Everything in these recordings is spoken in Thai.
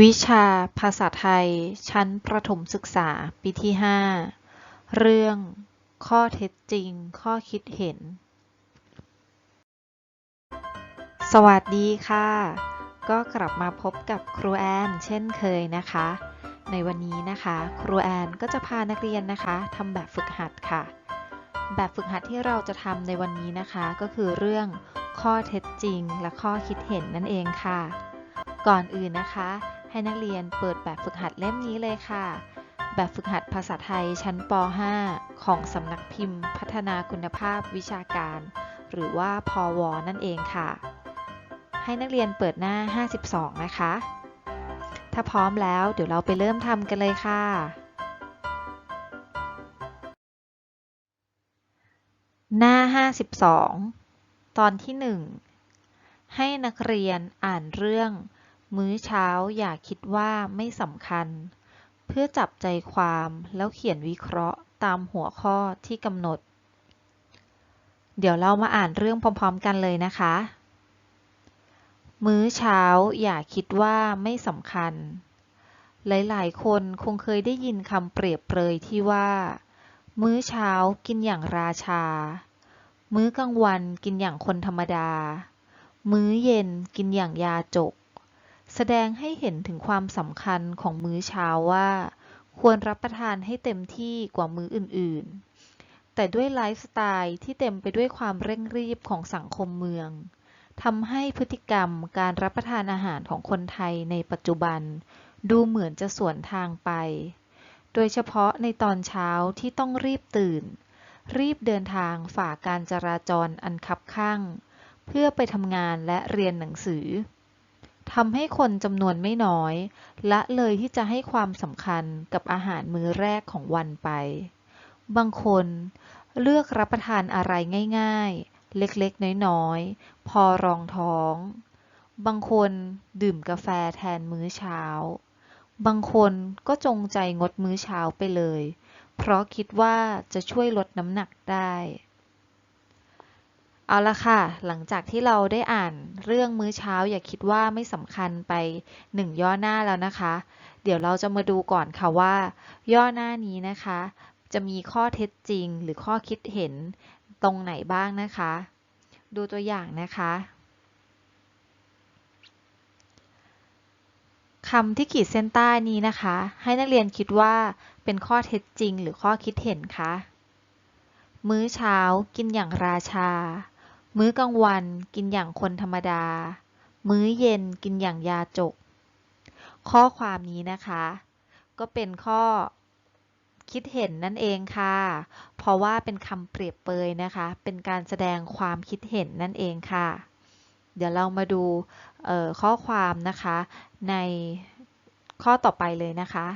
วิชาภาษาไทย ชั้นประถมศึกษา ปีที่ 5 เรื่อง ข้อเท็จจริง ข้อคิดเห็น สวัสดีค่ะ ก็กลับมาพบกับครูแอนเช่นเคยนะคะ ในวันนี้นะคะ ครูแอนก็จะพานักเรียนนะคะทำแบบฝึกหัดค่ะ แบบฝึกหัดที่เราจะทำในวันนี้นะคะ ก็คือเรื่องข้อเท็จจริง และข้อคิดเห็นนั่นเองค่ะ ก่อนอื่นนะคะ ให้นักเรียนเปิดแบบฝึกหัดเล่มนี้เลยค่ะ แบบฝึกหัดภาษาไทยชั้นป .5 ของสำนักพิมพ์ พัฒนาคุณภาพวิชาการ หรือว่าพอวนั่นเองค่ะ ให้นักเรียนเปิดหน้า 52 นะคะ ถ้าพร้อมแล้วเดี๋ยวเราไปเริ่มทำกันเลยค่ะหน้า 52 ตอนที่ 1 ให้นักเรียนอ่านเรื่อง มื้อเช้าอย่าคิดว่าไม่สำคัญ เพื่อจับใจความแล้วเขียนวิเคราะห์ตามหัวข้อที่กำหนด เดี๋ยวเรามาอ่านเรื่องพร้อม ๆ กันเลยนะคะ มื้อเช้าอย่าคิดว่าไม่สำคัญ หลายๆ คนคงเคยได้ยินคำเปรียบเปรยที่ว่า มื้อเช้ากินอย่างราชา มื้อกลางวันกินอย่างคนธรรมดา มื้อเย็นกินอย่างยาจก แสดงให้เห็นถึงความสำคัญของมื้อเช้าว่า ควรรับประทานให้เต็มที่กว่ามื้ออื่น ๆ แต่ด้วยไลฟ์สไตล์ที่เต็มไปด้วยความเร่งรีบของสังคมเมืองทำให้พฤติกรรมการรับประทานอาหารของคนไทยในปัจจุบัน ดูเหมือนจะสวนทางไป โดยเฉพาะในตอนเช้าที่ต้องรีบตื่น รีบเดินทางฝ่าการจราจรอันคับข้าง เพื่อไปทำงานและเรียนหนังสือ ทำให้คนจำนวนไม่น้อย ละเลยที่จะให้ความสำคัญกับอาหารมื้อแรกของวันไป บางคนเลือกรับประทานอะไรง่าย ๆ เล็กๆ น้อยๆ พอรองท้อง บางคนดื่มกาแฟแทนมื้อเช้า บางคนก็จงใจงดมื้อเช้าไปเลย เพราะคิดว่าจะช่วยลดน้ำหนักได้ เอาละค่ะ หลังจากที่เราได้อ่านเรื่องมื้อเช้าอย่าคิดว่าไม่สำคัญไปหนึ่งย่อหน้าแล้วนะคะ เดี๋ยวเราจะมาดูก่อนค่ะว่า ย่อหน้านี้นะคะ จะมีข้อเท็จจริงหรือข้อคิดเห็นตรงไหนบ้างนะคะ ดูตัวอย่างนะคะคำที่ขีดเส้นใต้นี้นะคะ ให้นักเรียนคิดว่าเป็นข้อเท็จจริงหรือข้อคิดเห็นคะมื้อเช้ากินอย่างราชา มื้อกลางวันกินอย่างคนธรรมดา มื้อเย็นกินอย่างยาจก ข้อความนี้นะคะ ก็เป็นข้อคิดเห็นนั่นเองค่ะ เพราะว่าเป็นคำเปรียบเปยนะคะ เป็นการแสดงความคิดเห็นนั่นเองค่ะ เดี๋ยวเรามาดูข้อความนะคะในข้อต่อไปเลยนะคะ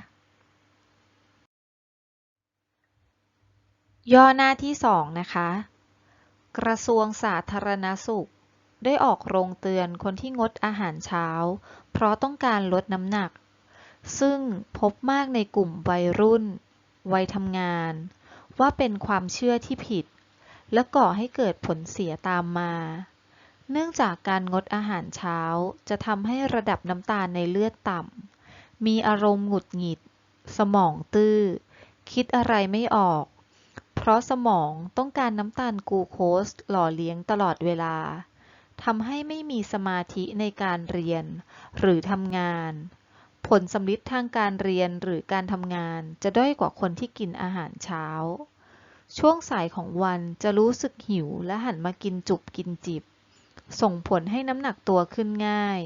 ย่อหน้าที่สองนะคะ กระทรวงสาธารณสุข ได้ออกโรงเตือนคนที่งดอาหารเช้า เพราะต้องการลดน้ำหนัก ซึ่งพบมากในกลุ่มวัยรุ่น วัยทำงาน ว่าเป็นความเชื่อที่ผิด และก่อให้เกิดผลเสียตามมา เนื่องจากการงดอาหารเช้าจะทำให้ระดับน้ำตาลในเลือดต่ำมีอารมณ์หงุดหงิด สมองตื้อ คิดอะไรไม่ออก เพราะสมองต้องการน้ำตาลกูโคสหล่อเลี้ยงตลอดเวลาทำให้ไม่มีสมาธิในการเรียน หรือทำงาน ผลสำลิดทางการเรียนหรือการทำงานจะด้อยกว่าคนที่กินอาหารเช้า ช่วงสายของวันจะรู้สึกหิวและหันมากินจุบกินจิบ ส่งผลให้น้ำหนักตัวขึ้นง่าย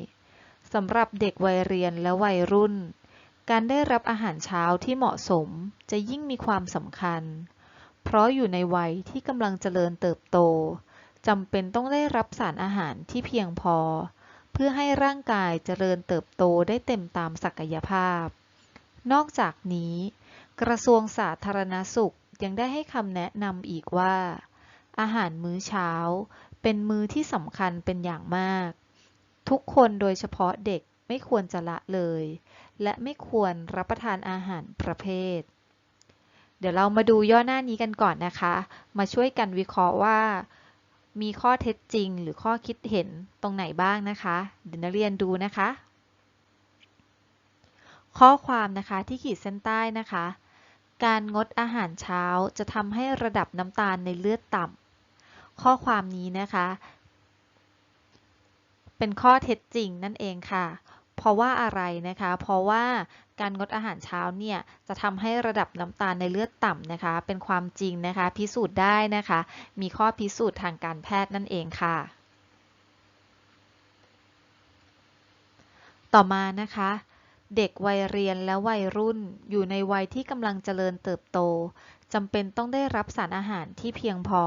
สำหรับเด็กวัยเรียนและวัยรุ่น การได้รับอาหารเช้าที่เหมาะสมจะยิ่งมีความสำคัญ เพราะอยู่ในวัยที่กำลังเจริญเติบโตจำเป็นต้องได้รับสารอาหารที่เพียงพอ เพื่อให้ร่างกายเจริญเติบโตได้เต็มตามศักยภาพ นอกจากนี้ กระทรวงสาธารณสุขยังได้ให้คำแนะนำอีกว่า อาหารมื้อเช้า เป็นมื้อที่สำคัญเป็นอย่างมาก ทุกคนโดยเฉพาะเด็กไม่ควรจะละเลย และไม่ควรรับประทานอาหารประเภท เดี๋ยวเรามาดูย่อหน้านี้กันก่อนนะคะ มาช่วยกันวิเคราะห์ว่า มีข้อเท็จจริงหรือข้อคิดเห็นตรงไหนบ้างนะคะ เดี๋ยวนักเรียนดูนะคะ ข้อความนะคะที่ขีดเส้นใต้นะคะ การงดอาหารเช้าจะทำให้ระดับน้ำตาลในเลือดต่ำข้อความนี้นะคะ เป็นข้อเท็จจริงนั่นเองค่ะ เพราะว่าอะไรนะคะ เพราะว่าการงดอาหารเช้าเนี่ยจะทำให้ระดับน้ำตาลในเลือดต่ำนะคะ เป็นความจริงนะคะ พิสูจน์ได้นะคะ มีข้อพิสูจน์ทางการแพทย์นั่นเองค่ะ ต่อมานะคะเด็กวัยเรียนและวัยรุ่นอยู่ในวัยที่กำลังเจริญเติบโตจำเป็นต้องได้รับสารอาหารที่เพียงพอ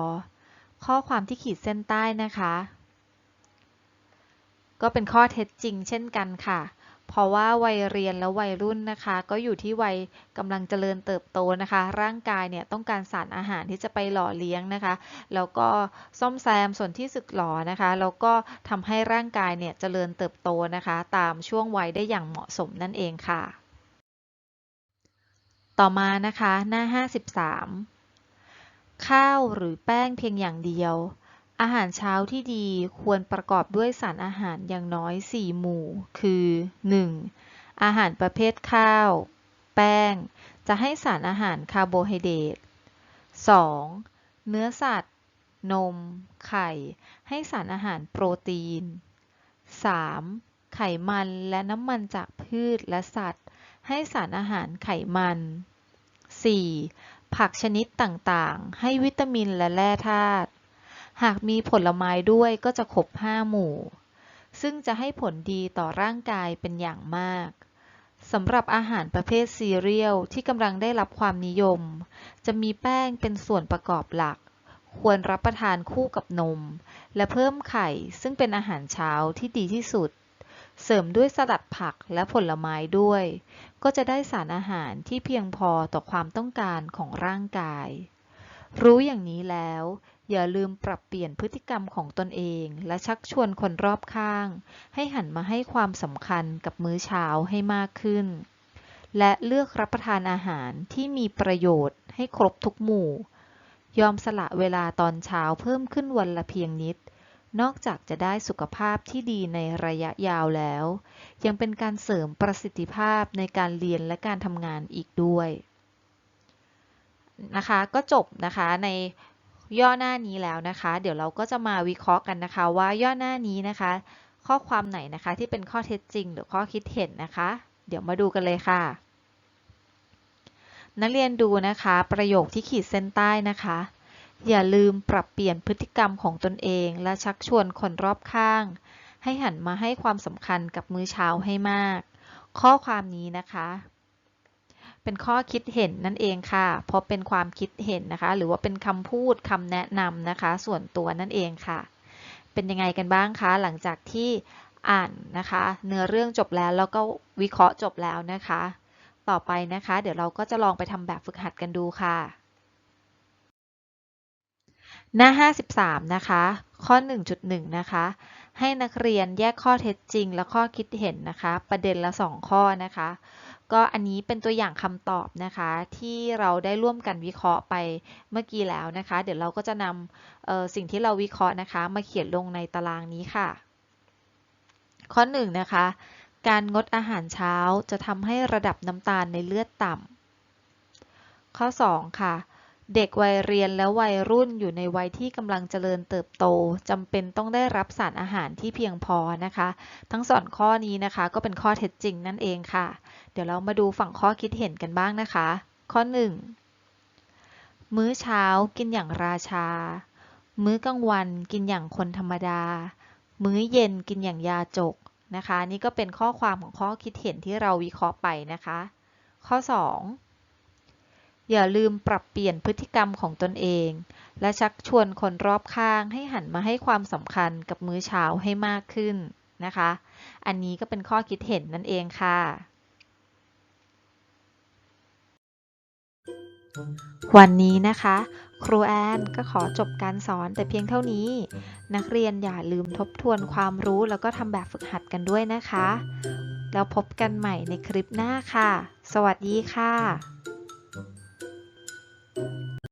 ข้อความที่ขีดเส้นใต้นะคะ ก็เป็นข้อเท็จจริงเช่นกันค่ะ เพราะว่าวัยเรียนและวัยรุ่นนะคะ ก็อยู่ที่วัยกำลังเจริญเติบโตนะคะ ร่างกายเนี่ยต้องการสารอาหารที่จะไปหล่อเลี้ยงนะคะ แล้วก็ซ่อมแซมส่วนที่สึกหรอนะคะ แล้วก็ทำให้ร่างกายเนี่ยเจริญเติบโตนะคะ ตามช่วงวัยได้อย่างเหมาะสมนั่นเองค่ะ ต่อมานะคะหน้า 53 ข้าวหรือแป้งเพียงอย่างเดียว อาหารเช้าที่ดีควรประกอบด้วยสารอาหารอย่างน้อย 4 หมู่ คือ 1. อาหารประเภทข้าว แป้ง จะให้สารอาหารคาร์โบไฮเดรต 2. เนื้อสัตว์ นม ไข่ ให้สารอาหารโปรตีน 3. ไขมันและน้ำมันจากพืชและสัตว์ ให้สารอาหารไขมัน 4. ผักชนิดต่างๆ ให้วิตามินและแร่ธาตุ หากมีผลไม้ด้วยก็จะครบ5หมู่ ซึ่งจะให้ผลดีต่อร่างกายเป็นอย่างมากสำหรับอาหารประเภทซีเรียลที่กำลังได้รับความนิยม จะมีแป้งเป็นส่วนประกอบหลัก ควรรับประทานคู่กับนม และเพิ่มไข่ซึ่งเป็นอาหารเช้าที่ดีที่สุด เสริมด้วยสลัดผักและผลไม้ด้วย ก็จะได้สารอาหารที่เพียงพอต่อความต้องการของร่างกาย รู้อย่างนี้แล้ว อย่าลืมปรับเปลี่ยนพฤติกรรมของตนเอง และชักชวนคนรอบข้าง ให้หันมาให้ความสำคัญกับมื้อเช้าให้มากขึ้น และเลือกรับประทานอาหารที่มีประโยชน์ให้ครบทุกหมู่ ยอมสละเวลาตอนเช้าเพิ่มขึ้นวันละเพียงนิด นอกจากจะได้สุขภาพที่ดีในระยะยาวแล้ว ยังเป็นการเสริมประสิทธิภาพในการเรียนและการทำงานอีกด้วยนะคะก็จบนะคะใน ย่อหน้านี้แล้วนะคะ เดี๋ยวเราก็จะมาวิเคราะห์กันนะคะ ว่าย่อหน้านี้นะคะ ข้อความไหนนะคะที่เป็นข้อเท็จจริง หรือข้อคิดเห็นนะคะ เดี๋ยวมาดูกันเลยค่ะ นักเรียนดูนะคะ ประโยคที่ขีดเส้นใต้นะคะ อย่าลืมปรับเปลี่ยนพฤติกรรมของตนเอง และชักชวนคนรอบข้าง ให้หันมาให้ความสำคัญกับมื้อเช้าให้มาก ข้อความนี้นะคะ เป็นข้อคิดเห็นนั่นเองค่ะ เพราะเป็นความคิดเห็นนะคะ หรือว่าเป็นคำพูดคำแนะนำนะคะ ส่วนตัวนั่นเองค่ะ เป็นยังไงกันบ้างคะ หลังจากที่อ่านนะคะ เนื้อเรื่องจบแล้วแล้วก็วิเคราะห์จบแล้วนะคะ ต่อไปนะคะ เดี๋ยวเราก็จะลองไปทำแบบฝึกหัดกันดูค่ะ หน้า 53 นะคะ ข้อ 1.1 นะคะให้นักเรียนแยกข้อเท็จจริงและข้อคิดเห็นนะคะ ประเด็นละ 2 ข้อนะคะ ก็อันนี้เป็นตัวอย่างคำตอบนะคะ ที่เราได้ร่วมกันวิเคราะห์ไปเมื่อกี้แล้วนะคะ เดี๋ยวเราก็จะนำสิ่งที่เราวิเคราะห์นะคะ มาเขียนลงในตารางนี้ค่ะ ข้อ1นะคะ การงดอาหารเช้าจะทำให้ระดับน้ำตาลในเลือดต่ำข้อ 2 ค่ะ เด็กวัยเรียนและวัยรุ่นอยู่ในวัยที่กำลังเจริญเติบโตจำเป็นต้องได้รับสารอาหารที่เพียงพอนะคะ ทั้งสองข้อนี้นะคะ ก็เป็นข้อเท็จจริงนั่นเองค่ะ เดี๋ยวเรามาดูฝั่งข้อคิดเห็นกันบ้างนะคะ ข้อ 1 มื้อเช้ากินอย่างราชา มื้อกลางวันกินอย่างคนธรรมดา มื้อเย็นกินอย่างยาจกนะคะ นี่ก็เป็นข้อความของข้อคิดเห็นที่เราวิเคราะห์ไปนะคะ ข้อ 2 อย่าลืมปรับเปลี่ยนพฤติกรรมของตนเอง และชักชวนคนรอบข้างให้หันมาให้ความสำคัญกับมื้อเช้าให้มากขึ้นนะคะ อันนี้ก็เป็นข้อคิดเห็นนั่นเองค่ะ วันนี้นะคะ ครูแอนก็ขอจบการสอนแต่เพียงเท่านี้ นักเรียนอย่าลืมทบทวนความรู้แล้วก็ทำแบบฝึกหัดกันด้วยนะคะ แล้วพบกันใหม่ในคลิปหน้าค่ะ สวัสดีค่ะ